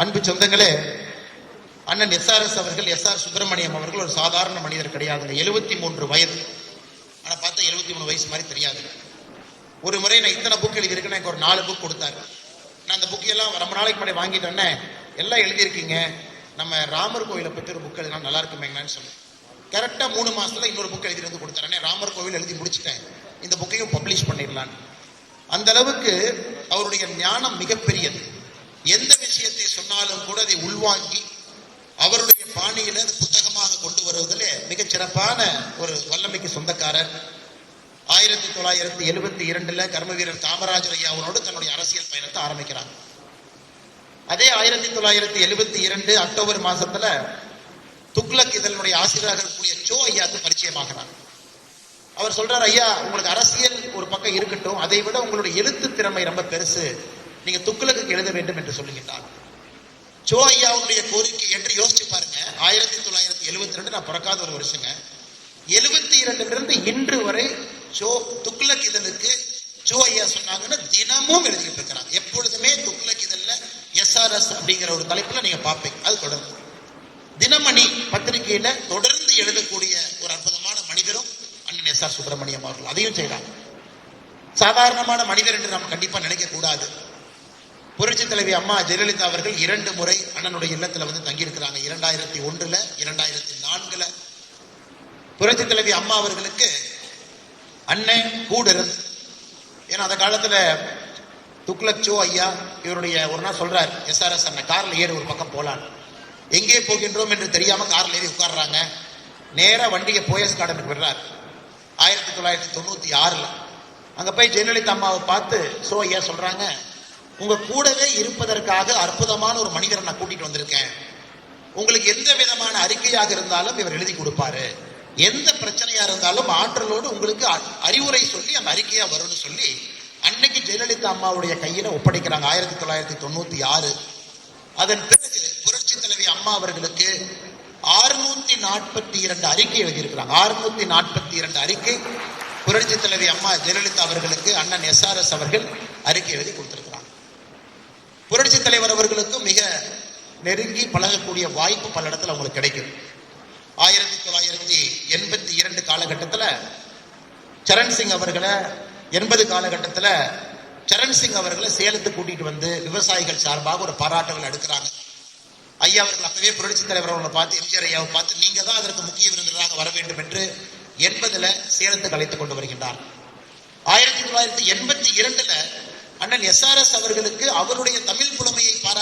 அன்பு சொந்தங்களே அண்ணன் எஸ்ஆர்எஸ் அவர்கள் எஸ் ஆர் சுப்பிரமணியம் அவர்கள் ஒரு சாதாரண மனிதர் கிடையாதுங்க. எழுபத்தி மூன்று வயது. ஆனா பார்த்தா எழுபத்தி மூணு வயசு மாதிரி தெரியாது. ஒரு முறை நான் இத்தனை புக் எழுதியிருக்கேன் எனக்கு ஒரு நாலு புக் கொடுத்தாரு. நான் அந்த புக் எல்லாம் ரொம்ப நாளைக்கு முன்னாடி வாங்கிட்டேன்னே எல்லாம் எழுதியிருக்கீங்க. நம்ம ராமர் கோயிலை பற்றி ஒரு புக் எழுதினா நல்லா இருக்குமேங்கன்னு சொன்னேன் கரெக்டாக மூணு மாசத்துல இன்னொரு புக் எழுதி வந்து கொடுத்தாரு. ராமர் கோவில் எழுதி முடிச்சிட்டேன். இந்த புக்கையும் பப்ளிஷ் பண்ணிடலான்னு. அந்த அளவுக்கு அவருடைய ஞானம் மிகப்பெரியது எந்த விஷயத்தை சொன்னாலும் கூட அதை உள்வாங்கி அவருடைய பாணியில புத்தகமாக கொண்டு வருவதிலே மிகச் சிறப்பான ஒரு வல்லமைக்கு சொந்தக்காரர். ஆயிரத்தி தொள்ளாயிரத்தி எழுபத்தி இரண்டுல கர்மவீரர் காமராஜர் ஐயாவோடு தன்னுடைய அரசியல் பயணத்தை ஆரம்பிக்கிறார். அதே ஆயிரத்தி தொள்ளாயிரத்தி எழுபத்தி இரண்டு அக்டோபர் மாசத்துல துக்ளக் இதனுடைய ஆசிரியராக இருக்கக்கூடிய சோ ஐயாவுக்கு பரிச்சயமாகிறார். அவர் சொல்றார் ஐயா உங்களுக்கு அரசியல் ஒரு பக்கம் இருக்கட்டும் அதை விட உங்களுடைய எழுத்து திறமை ரொம்ப பெருசு. நீங்க துக்ளக்கு எழுத வேண்டும் என்று சொல்லுகின்றார். ஜோ ஐயாவுடைய கோரிக்கை என்று யோசிச்சு பாருங்க. ஆயிரத்தி தொள்ளாயிரத்தி எழுபத்தி ரெண்டு நான் பிறக்காத ஒரு வருஷங்க. எழுபத்தி இரண்டுல இருந்து இன்று வரை ஜோ துக்ளக் இதழுக்கு சோ ஐயா சொன்னாங்கன்னு தினமும் எழுதிட்டு இருக்கிறாங்க. எப்பொழுதுமே துக்ளக் இதழ்ல எஸ்ஆர்எஸ் அப்படிங்கிற ஒரு தலைப்புல நீங்க பார்ப்பீங்க. அது தொடர்ந்து. தினமணி பத்திரிகையில தொடர்ந்து எழுதக்கூடிய ஒரு அற்புதமான மனிதரும் அண்ணன் எஸ் ஆர் சுப்பிரமணியம் அவர்கள். அதையும் செய்யறாங்க சாதாரணமான மனிதர் என்று நாம் கண்டிப்பா நினைக்க கூடாது புரட்சி தலைவி அம்மா ஜெயலலிதா அவர்கள் இரண்டு முறை அண்ணனுடைய இல்லத்துல வந்து தங்கியிருக்கிறாங்க. இரண்டாயிரத்தி ஒன்றுல இரண்டாயிரத்தி நான்குல. புரட்சி தலைவி அம்மா அவர்களுக்கு அண்ணன் கூட இருந்து ஏன்னா அந்த காலத்துல துக்ளக் சோ ஐயா இவருடைய ஒரு நாள் சொல்றார் எஸ்ஆர்எஸ் அண்ணன் கார்ல ஏறி ஒரு பக்கம் போலான் எங்கே போகின்றோம் என்று தெரியாம கார்ல ஏறி உட்கார்றாங்க. நேராக வண்டியை போயஸ் கார்டனுக்கு விடுறார். ஆயிரத்தி தொள்ளாயிரத்தி தொண்ணூத்தி ஆறுல. அங்க போய் ஜெயலலிதா அம்மாவை பார்த்து சோ ஐயா சொல்றாங்க உங்க கூடவே இருப்பதற்காக அற்புதமான ஒரு மனிதரை நான் கூட்டிட்டு வந்திருக்கேன். உங்களுக்கு எந்த விதமான அறிக்கையாக இருந்தாலும் இவர் எழுதி கொடுப்பாரு. எந்த பிரச்சனையா இருந்தாலும் ஆற்றலோடு உங்களுக்கு அறிவுரை சொல்லி அந்த அறிக்கையா வரும்னு சொல்லி அன்னைக்கு ஜெயலலிதா அம்மாவுடைய கையில ஒப்படைக்கிறாங்க. ஆயிரத்தி தொள்ளாயிரத்தி தொண்ணூத்தி ஆறு. அதன் பிறகு புரட்சி தலைவி அம்மா அவர்களுக்கு ஆறுநூத்தி நாற்பத்தி இரண்டு அறிக்கை எழுதியிருக்கிறாங்க. ஆறுநூத்தி நாற்பத்தி இரண்டு அறிக்கை புரட்சி தலைவி அம்மா ஜெயலலிதா அவர்களுக்கு அண்ணன் எஸ்ஆர்எஸ் அவர்கள் அறிக்கை எழுதி கொடுத்திருக்கிறாங்க. புரட்சி தலைவர் அவர்களுக்கும் மிக நெருங்கி பழகக்கூடிய வாய்ப்பு பல இடத்துல அவங்களுக்கு கிடைக்கும் ஆயிரத்தி தொள்ளாயிரத்தி எண்பத்தி இரண்டு காலகட்டத்தில் சரண் சிங் அவர்களை எண்பது காலகட்டத்தில் சரண் சிங் அவர்களை சேலத்துக்கு கூட்டிட்டு வந்து விவசாயிகள் சார்பாக ஒரு பாராட்டுகள் எடுக்கிறாங்க. ஐயா அவர்கள் அப்பவே புரட்சி தலைவர் அவர்களை பார்த்து எம்ஜிஆர் ஐயாவை பார்த்து நீங்க தான் அதற்கு முக்கிய விருந்தினராக வர வேண்டும் என்று எண்பதுல சேலத்துக்கு அழைத்துக் கொண்டு வருகின்றார். ஆயிரத்தி தொள்ளாயிரத்தி எண்பத்தி இரண்டுல அண்ணன் எஸ் அவர்களுக்கு அவருடைய தமிழ் புலமையை பாரா